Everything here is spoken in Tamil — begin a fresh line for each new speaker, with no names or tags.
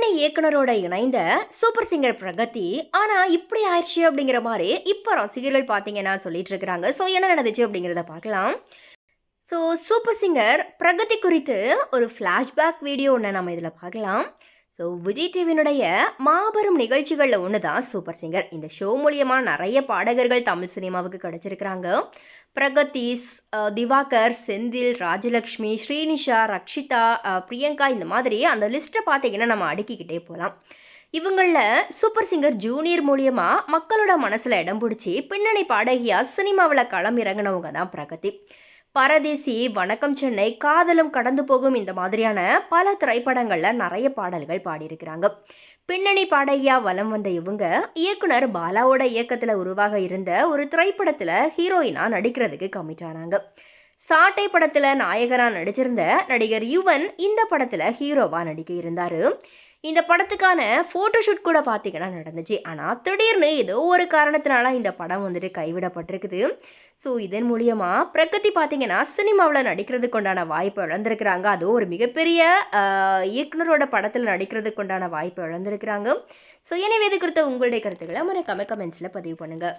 பின்னணி இயக்குனரோட இணைந்த சூப்பர் சிங்கர் பிரகதி ஆனா இப்படி ஆயிடுச்சு அப்படிங்கிற மாதிரி இப்போ ரசிகர்கள் பார்த்தீங்கன்னா சொல்லிட்டு இருக்கிறாங்க. ஸோ என்ன நடந்துச்சு அப்படிங்கிறத பார்க்கலாம். ஸோ சூப்பர் சிங்கர் பிரகதி குறித்து ஒரு ஃப்ளாஷ்பேக் வீடியோ ஒன்று நம்ம இதில் பார்க்கலாம். ஸோ விஜய் டிவியினுடைய மாபெரும் நிகழ்ச்சிகளில் ஒன்று தான் சூப்பர் சிங்கர் இந்த ஷோ மூலியமாக நிறைய பாடகர்கள் தமிழ் சினிமாவுக்கு கிடச்சிருக்கிறாங்க. பிரகதிஸ் திவாகர் செந்தில் ராஜலக்ஷ்மி ஸ்ரீனிஷா ரக்ஷிதா பிரியங்கா இந்த மாதிரி அந்த லிஸ்ட்டை பார்த்தீங்கன்னா நம்ம அடுக்கிக்கிட்டே போகலாம் இவங்களில் சூப்பர் சிங்கர் ஜூனியர் மூலியமாக மக்களோட மனசில் இடம் பிடிச்சி பின்னணி பாடகியாக சினிமாவில் களம் இறங்கினவங்க தான் பிரகதி பரதேசி வணக்கம் சென்னை காதலும் கடந்து போகும் இந்த மாதிரியான பல திரைப்படங்களில் நிறைய பாடல்கள் பாடியிருக்கிறாங்க. பின்னணி பாடகியா வலம் வந்த இவங்க இயக்குனர் பாலாவோட இயக்கத்தில் உருவாக இருந்த ஒரு திரைப்படத்தில் ஹீரோயினா நடிக்கிறதுக்கு கமிட் ஆனாங்க சாட்டை படத்தில் நாயகராக நடிச்சிருந்த நடிகர் யுவன் இந்த படத்தில் ஹீரோவாக நடிக்க இருந்தார். இந்த படத்துக்கான ஃபோட்டோஷூட் கூட பார்த்தீங்கன்னா நடந்துச்சு. ஆனால் திடீர்னு ஏதோ ஒரு காரணத்தினால இந்த படம் வந்துட்டு கைவிடப்பட்டிருக்குது. ஸோ இதன் மூலியமாக பிரகதி பார்த்தீங்கன்னா சினிமாவில் நடிக்கிறதுக்கு உண்டான வாய்ப்பு இழந்திருக்கிறாங்க. அதுவும் ஒரு மிகப்பெரிய இயக்குனரோட படத்தில் நடிக்கிறதுக்கு உண்டான வாய்ப்பு இழந்திருக்கிறாங்க. ஸோ எனவே இது குறித்த உங்களுடைய கருத்துக்களை மறக்காம கமெண்ட்ஸில் பதிவு பண்ணுங்கள்